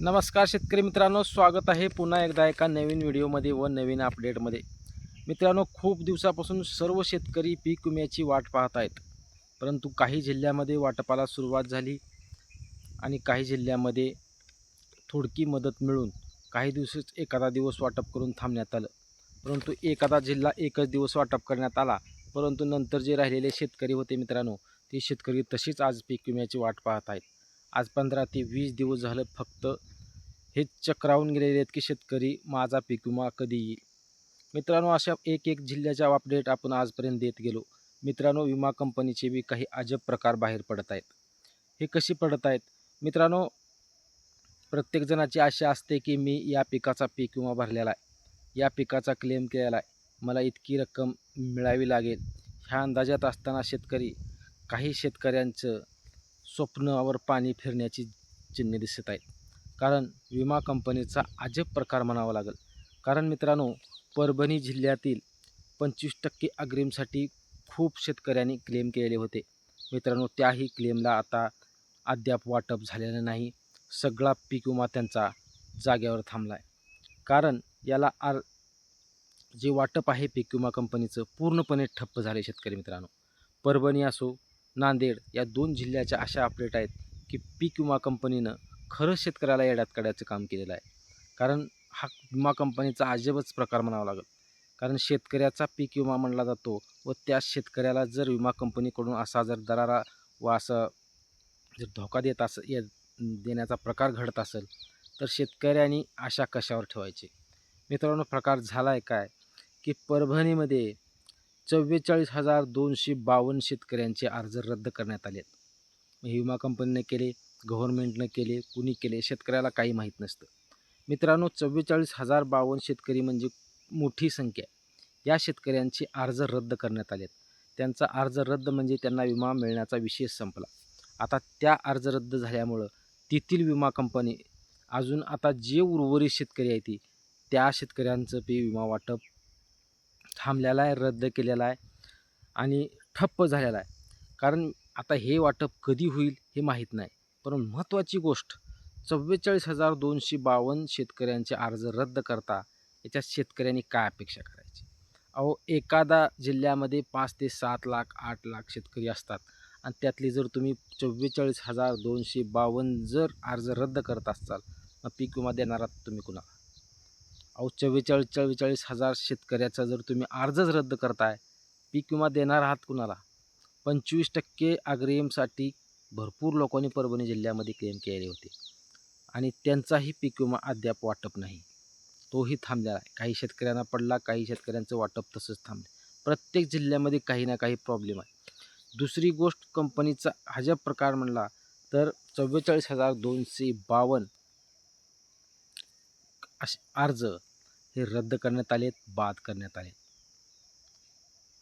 नमस्कार शेतकरी मित्रांनो स्वागत आहे पुन्हा एकदा एका नवीन व्हिडिओमध्ये व नवीन अपडेटमध्ये मित्रांनो खूप दिवसापासून सर्व शेतकरी पीक विम्याची वाट पाहत आहेत. परंतु काही जिल्ह्यामध्ये वाटपाला सुरुवात झाली आणि काही जिल्ह्यामध्ये थोडकी मदत मिळून काही दिवसच एखादा दिवस वाटप करून थांबण्यात आलं. परंतु एखादा जिल्हा एकच दिवस वाटप करण्यात आला परंतु नंतर जे राहिलेले शेतकरी होते मित्रांनो ते शेतकरी तशीच आज पीक विम्याची वाट पाहत आहेत. आज पंधरा ते वीस दिवस झालं फक्त हेच चक्रावून गेलेले आहेत की शेतकरी माझा पीक विमा कधी येईल मित्रांनो अशा एक एक जिल्ह्याच्या अपडेट आपण आजपर्यंत देत गेलो. मित्रांनो विमा कंपनीचे बी काही अजब प्रकार बाहेर पडत आहेत. हे कशी पडत आहेत? मित्रांनो प्रत्येकजणाची आशा असते की मी या पिकाचा पीक विमा भरलेला आहे. या पिकाचा क्लेम केलेला आहे. मला इतकी रक्कम मिळावी लागेल. ह्या अंदाजात असताना शेतकरी काही शेतकऱ्यांचं स्वप्नावर पाणी फिरण्याची चिन्हे दिसत आहेत. कारण विमा कंपनीचा अजब प्रकार म्हणावा लागेल. कारण मित्रांनो परभणी जिल्ह्यातील पंचवीस टक्के अग्रिमसाठी खूप शेतकऱ्यांनी क्लेम केलेले होते. मित्रांनो त्याही क्लेमला आता अद्याप वाटप झालेलं नाही. सगळा पीक विमा त्यांचा जाग्यावर थांबला आहे कारण याला आर जे वाटप आहे पीक विमा कंपनीचं पूर्णपणे ठप्प झाले शेतकरी मित्रांनो. परभणी असो नांदेड या दोन जिल्ह्याच्या अशा अपडेट आहेत की पीक विमा कंपनीनं खरंच शेतकऱ्याला येड्यात काढायचं काम केलेलं आहे. कारण हा विमा कंपनीचा अजबच प्रकार म्हणावा लागेल कारण शेतकऱ्याचा पीक विमा म्हणला जातो व त्या शेतकऱ्याला जर विमा कंपनीकडून असा जर दरारा व असं जर धोका देत अस ये देण्याचा प्रकार घडत असेल तर शेतकऱ्यांनी आशा कशावर ठेवायची? मित्रांनो प्रकार झाला आहे काय? की परभणीमध्ये चव्वेचाळीस हजार दोनशे बावन्न शेतकऱ्यांचे अर्ज रद्द करण्यात आले आहेत हे विमा कंपनीने केले गव्हर्नमेंटनं केले कुणी केले शेतकऱ्याला काही माहीत नसतं. मित्रांनो चव्वेचाळीस हजार बावन्न शेतकरी म्हणजे मोठी संख्या. या शेतकऱ्यांचे अर्ज रद्द करण्यात आलेत. त्यांचा अर्ज रद्द म्हणजे त्यांना विमा मिळण्याचा विषय संपला. आता त्या अर्ज रद्द झाल्यामुळं तेथील विमा कंपनी अजून आता जे उर्वरित शेतकरी आहे ती त्या शेतकऱ्यांचं पे विमा वाटप थांबलेला आहे रद्द केलेला आहे आणि ठप्प झालेला आहे. कारण आता हे वाटप कधी होईल हे माहीत नाही. पण महत्त्वाची गोष्ट चव्वेचाळीस हजार दोनशे बावन्न शेतकऱ्यांचे अर्ज रद्द करता याच्यात शेतकऱ्यांनी काय अपेक्षा करायची? अहो एखादा जिल्ह्यामध्ये पाच ते सात लाख आठ लाख शेतकरी असतात आणि त्यातली जर तुम्ही चव्वेचाळीस हजार दोनशे बावन्न जर अर्ज रद्द करत असाल मग पीक विमा देणारा तुम्ही कुणाला? अहो चव्वेचाळीस चव्वेचाळीस हजार शेतकऱ्याचा जर तुम्ही अर्जच रद्द करताय पीक विमा देणार आहात कुणाला? पंचवीस टक्के अग्रिमसाठी भरपूर लोकांनी परभणी जिल्ह्यामध्ये क्लेम केले होते. आणि त्यांचाही पीक विमा अद्याप वाटप नाही. तोही थांबलेला आहे. काही शेतकऱ्यांना पडला काही शेतकऱ्यांचं वाटप तसंच थांबलं. प्रत्येक जिल्ह्यामध्ये काही ना काही प्रॉब्लेम आहे. दुसरी गोष्ट कंपनीचा अजब प्रकार म्हणला तर चव्वेचाळीस हजार दोनशे बावन्न असे अर्ज हे रद्द करण्यात आलेत बाद करण्यात आले.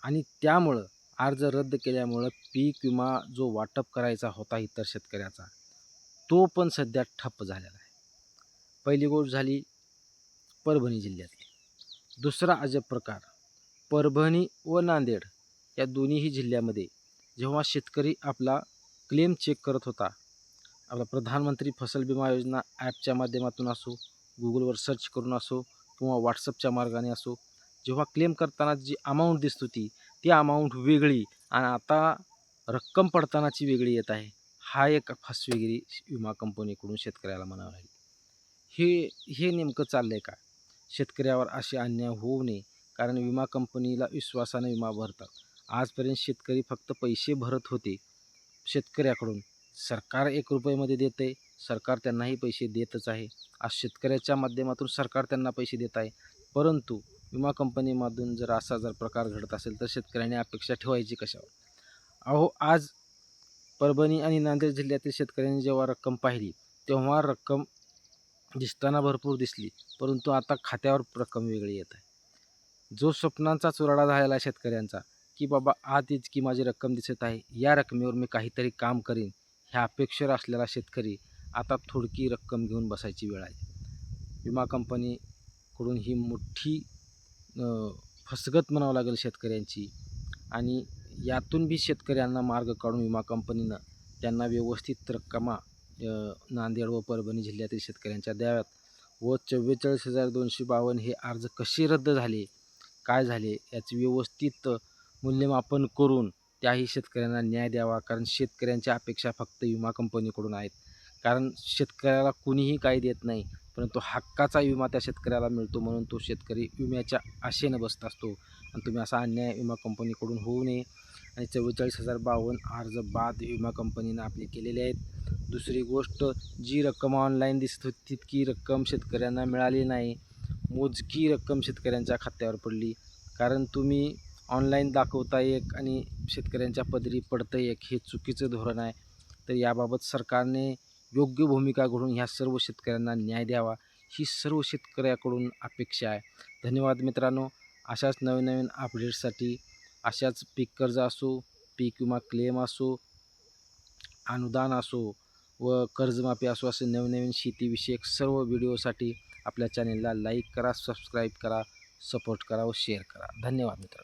आणि त्यामुळं अर्ज रद्द केल्यामुळं पीक विमा जो वाटप करायचा होता इतर शेतकऱ्याचा तो पण सध्या ठप्प झालेला आहे. पहिली गोष्ट झाली परभणी जिल्ह्यातली. दुसरा अजब प्रकार परभणी व नांदेड या दोन्हीही जिल्ह्यामध्ये जेव्हा शेतकरी आपला क्लेम चेक करत होता आपला प्रधानमंत्री फसल विमा योजना ॲपच्या माध्यमातून असो गुगलवर सर्च करून असो किंवा व्हॉट्सअपच्या मार्गाने असो जेव्हा क्लेम करताना जी अमाऊंट दिसत होती ती अमाऊंट वेगळी आणि आता रक्कम पडतानाची वेगळी येत आहे. हा एक फसवेगिरी विमा कंपनीकडून शेतकऱ्याला म्हणावं लागेल. हे हे नेमकं चाललं आहे का? शेतकऱ्यावर असे अन्याय होऊ नये कारण विमा कंपनीला विश्वासाने विमा भरतात. आजपर्यंत शेतकरी फक्त पैसे भरत होते शेतकऱ्याकडून. सरकार एक रुपयामध्ये आहे सरकार त्यांनाही पैसे देतच आहे. आज शेतकऱ्याच्या माध्यमातून सरकार त्यांना पैसे देत आहे. परंतु विमा कंपनीमधून जर असा जर प्रकार घडत असेल तर शेतकऱ्यांनी अपेक्षा ठेवायची कशावर? अहो आज परभणी आणि नांदेड जिल्ह्यातील शेतकऱ्यांनी जेव्हा रक्कम पाहिली तेव्हा रक्कम दिसताना भरपूर दिसली. परंतु आता खात्यावर रक्कम वेगळी येत आहे. जो स्वप्नांचा चुराडा झालेला आहे शेतकऱ्यांचा की बाबा आज इतकी माझी रक्कम दिसत आहे या रकमेवर मी काहीतरी काम करीन. ह्या अपेक्षेवर असलेला शेतकरी आता थोडकी रक्कम घेऊन बसायची वेळ आहे. विमा कंपनीकडून ही मोठी फसगत म्हणावं लागेल शेतकऱ्यांची आणि यातून बी शेतकऱ्यांना मार्ग काढून विमा कंपनीनं त्यांना व्यवस्थित रक्कमा नांदेड व परभणी जिल्ह्यातील शेतकऱ्यांच्या द्याव्यात व चव्वेचाळीस हजार दोनशे बावन्न हे अर्ज कसे रद्द झाले काय झाले याचे व्यवस्थित मूल्यमापन करून त्याही शेतकऱ्यांना न्याय द्यावा. कारण शेतकऱ्यांच्या अपेक्षा फक्त विमा कंपनीकडून आहेत. कारण शेतकऱ्याला कुणीही काही देत नाही परंतु हक्काचा विमा त्या शेतकऱ्याला मिळतो म्हणून तो शेतकरी विम्याच्या आशेनं बसत असतो. आणि तुम्ही असा अन्याय विमा कंपनीकडून होऊ नये. आणि चव्वेचाळीस हजार बावन्न अर्ज बाद विमा कंपनीनं आपले केलेले आहेत. दुसरी गोष्ट जी रक्कम ऑनलाईन दिसत होती तितकी रक्कम शेतकऱ्यांना मिळाली नाही. मोजकी रक्कम शेतकऱ्यांच्या खात्यावर पडली. कारण तुम्ही ऑनलाईन दाखवता एक आणि शेतकऱ्यांच्या पदरी पडतं एक हे चुकीचं धोरण आहे. तर याबाबत सरकारने योग्य भूमिका घडून ह्या सर्व शेतकऱ्यांना न्याय द्यावा ही सर्व शेतकऱ्याकडून अपेक्षा आहे. धन्यवाद मित्रांनो. अशाच नवीन नवीन अपडेट्ससाठी अशाच पीक कर्ज असो पीक विमा क्लेम असो अनुदान असो व कर्जमाफी असो असे नवीन नवीन शेतीविषयक सर्व व्हिडिओसाठी आपल्या चॅनेलला लाईक करा सबस्क्राईब करा सपोर्ट करा व शेअर करा. धन्यवाद मित्रांनो.